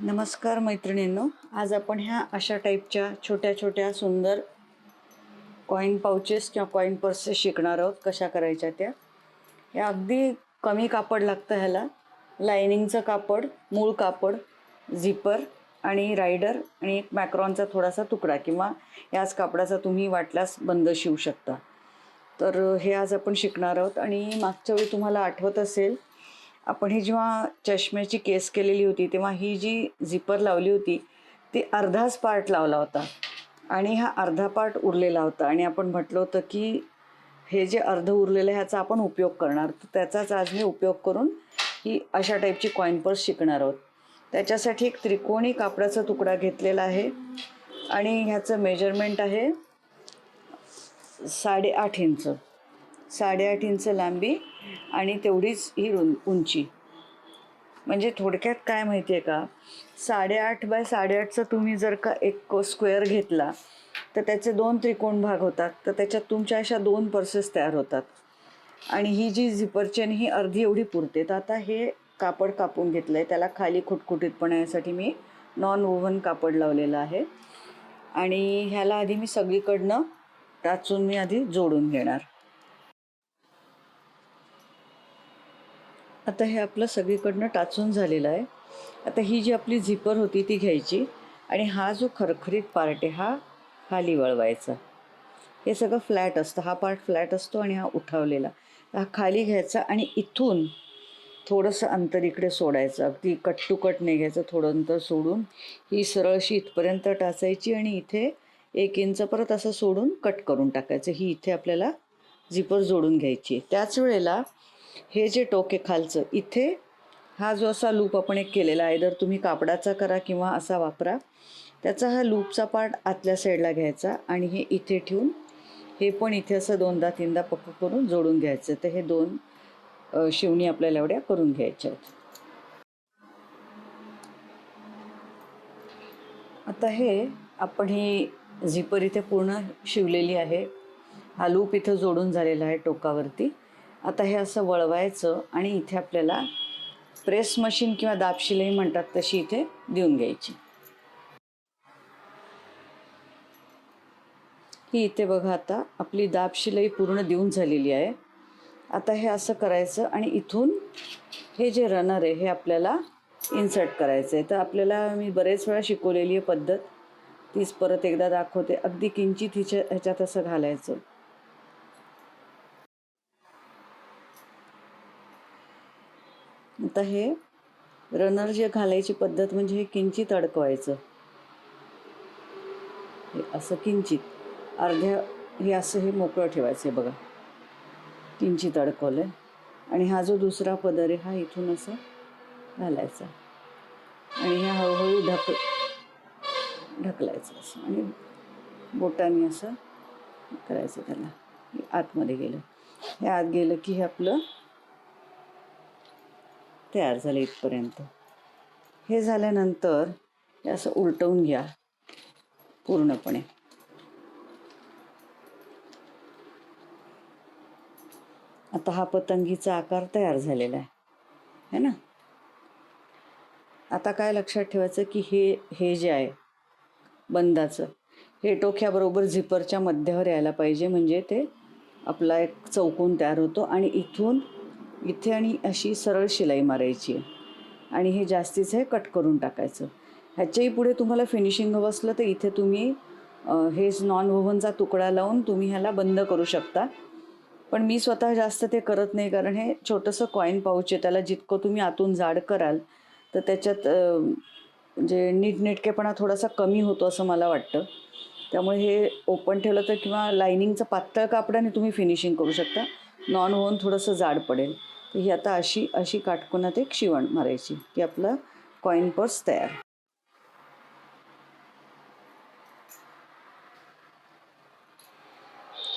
नमस्कार मैत्रिणींनो आज आपण ह्या अशा टाईपच्या छोट्या छोट्या सुंदर कॉईन पाउचेस किंवा कॉईन पर्सेस शिकणार आहोत कशा करायच्या त्या. हे अगदी कमी कापड लागतं ह्याला. लायनिंगचं कापड मूळ कापड झिपर आणि रायडर आणि एक मॅक्रॉनचा थोडासा तुकडा किंवा याच कापडाचा तुम्ही वाटल्यास बंद शिवू शकता. तर हे आज आपण शिकणार आहोत आणि मागच्या वेळी तुम्हाला आठवत असेल आपण ही जेव्हा चष्म्याची केस केलेली होती तेव्हा ही जी झिपर लावली होती ती अर्धाच पार्ट लावला होता. आणि हा अर्धा पार्ट उरलेला होता. आणि आपण म्हटलं होतं की हे जे अर्ध उरलेलं आहे ह्याचा आपण उपयोग करणार. तर त्याचाच आज मी उपयोग करून ही अशा टाईपची कॉईन पर्स शिकणार आहोत. त्याच्यासाठी एक त्रिकोणी कापडाचा तुकडा घेतलेला आहे. आणि ह्याचं मेजरमेंट आहे साडेआठ इंच. साडेआठ इंच लांबी आणि तेवढीच ही रुं उंची. म्हणजे थोडक्यात काय माहिती आहे का? साडेआठ बाय साडेआठचा तुम्ही जर का एक स्क्वेअर घेतला तर त्याचे दोन त्रिकोण भाग होतात. तर त्याच्यात तुमच्या अशा दोन पर्सेस तयार होतात. आणि ही जी झिपरचेन ही अर्धी एवढी पुरते. तर आता हे कापड कापून घेतलं आहे त्याला खाली खुटखुटीतपणा यासाठी मी नॉन ओव्हन कापड लावलेलं आहे. आणि ह्याला आधी मी सगळीकडनं टाचून मी आधी जोडून घेणार. आता हे आपलं सगळीकडनं टाचून झालेलं आहे. आता ही जी आपली झिपर होती ती घ्यायची आणि हा जो खरखरीत पार्ट आहे हा खाली वळवायचा. हे सगळं फ्लॅट असतं. हा पार्ट फ्लॅट असतो आणि हा उठावलेला. हा खाली घ्यायचा आणि इथून थोडंसं अंतर इकडे सोडायचं. अगदी कट टू कट नाही घ्यायचं थोडं अंतर सोडून. ही सरळशी इथपर्यंत टाचायची आणि इथे एक इंच परत असं सोडून कट करून टाकायचं. ही इथे आपल्याला झिपर जोडून घ्यायची आहे. त्याच वेळेला हे जे टोके खालचं इथे हा जो असा लूप आपण एक केलेला आहे जर तुम्ही कापडाचा करा किंवा असा वापरा त्याचा हा लूपचा पार्ट आतल्या साईडला घ्यायचा आणि हे इथे ठेवून हे पण इथे असं दोनदा तीनदा पक्क करून जोडून घ्यायचं. तर हे दोन शिवणी आपल्याला एवढ्या करून घ्यायच्या आहेत. आता हे आपण ही झिपर इथे पूर्ण शिवलेली आहे. हा लूप इथं जोडून झालेला आहे टोकावरती. आता हे असं वळवायचं आणि इथे आपल्याला प्रेस मशीन किंवा दाबशिलाई म्हणतात तशी इथे देऊन घ्यायची. ही इथे बघा आता आपली दाबशिलाई पूर्ण देऊन झालेली आहे. आता हे असं करायचं आणि इथून हे जे रनर आहे हे आपल्याला इन्सर्ट करायचं आहे. तर आपल्याला मी बरेच वेळा शिकवलेली आहे पद्धत. तीच परत एकदा दाखवते. अगदी किंचित हिच्या ह्याच्यात असं घालायचं. आता हे रनर जे घालायची पद्धत म्हणजे हे किंचित अडकवायचं. हे असं किंचित. अर्ध्या हे असं हे मोकळं ठेवायचं आहे बघा. किंचित अडकवलं आहे आणि हा जो दुसरा पदर आहे हा इथून असं घालायचा. आणि ह्या हळूहळू ढक ढकलायचं असं. आणि बोटांनी असं करायचं त्याला. हे आतमध्ये गेलं. हे आत गेलं की हे आपलं तयार झालं इथपर्यंत. हे झाल्यानंतर हे असं उलटवून घ्या पूर्णपणे. आता हा पतंगीचा आकार तयार झालेला आहे. है ना? आता काय लक्षात ठेवायचं की हे हे जे आहे बंदाचं हे टोक्याबरोबर झिपरच्या मध्यावर यायला पाहिजे. म्हणजे ते आपला एक चौकोन तयार होतो आणि इथून इथे आणि अशी सरळ शिलाई मारायची आहे. आणि हे जास्तीचं हे कट करून टाकायचं. ह्याच्याही पुढे तुम्हाला फिनिशिंग हवं असलं तर इथे तुम्ही हेच हे नॉन ओव्हनचा तुकडा लावून तुम्ही ह्याला बंद करू शकता. पण मी स्वतः जास्त ते करत नाही कारण हे छोटंसं कॉईन पाऊच आहे. त्याला जितकं तुम्ही आतून जाड कराल तर त्याच्यात म्हणजे नीटनेटकेपणा थोडासा कमी होतो असं मला वाटतं. त्यामुळे हे ओपन ठेवलं तर किंवा लायनिंगचं पातळ कापडाने तुम्ही फिनिशिंग करू शकता. नॉन होऊन थोडंसं जाड पडेल. तर ही आता अशी अशी काटकोनात एक शिवण मारायची की आपलं कॉईन पर्स तयार.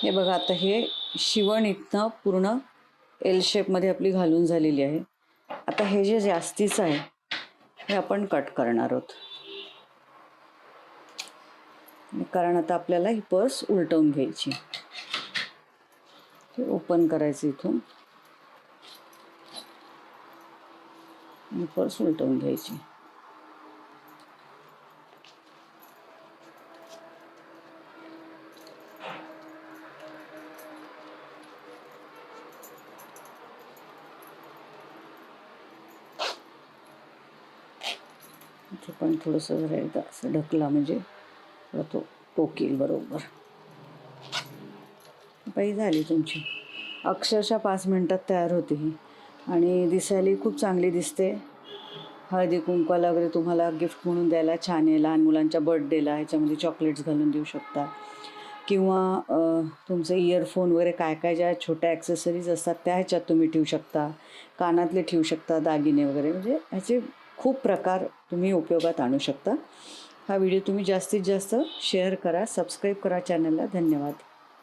हे बघा आता हे शिवण इथनं पूर्ण एल शेपमध्ये आपली घालून झालेली आहे. आता हे जे जास्तीचं आहे हे आपण कट करणार आहोत. कारण आता आपल्याला ही पर्स उलटवून घ्यायची. ओपन करायचं इथून. फळस उलटवून घ्यायची. पण थोडंसं जरा एकदा असं ढकला म्हणजे तो टोकेल बरोबर. पाई झाली तुमची. अक्षरशः पाच मिनटात तयार होती ही. आणि दिसायलाही खूप चांगली दिसते. हळदी कुंकवाला वगैरे तुम्हाला गिफ्ट म्हणून द्यायला छान आहे. लहान मुलांच्या बर्थडेला ह्याच्यामध्ये चॉकलेट्स घालून देऊ शकता. किंवा तुमचे इयरफोन वगैरे काय काय ज्या छोट्या ॲक्सेसरीज असतात त्या ह्याच्यात तुम्ही ठेवू शकता. कानातले ठेवू शकता दागिने वगैरे. म्हणजे ह्याचे खूप प्रकार तुम्ही उपयोगात आणू शकता. हा व्हिडिओ तुम्ही जास्तीत जास्त शेअर करा सबस्क्राईब करा चॅनलला धन्यवाद.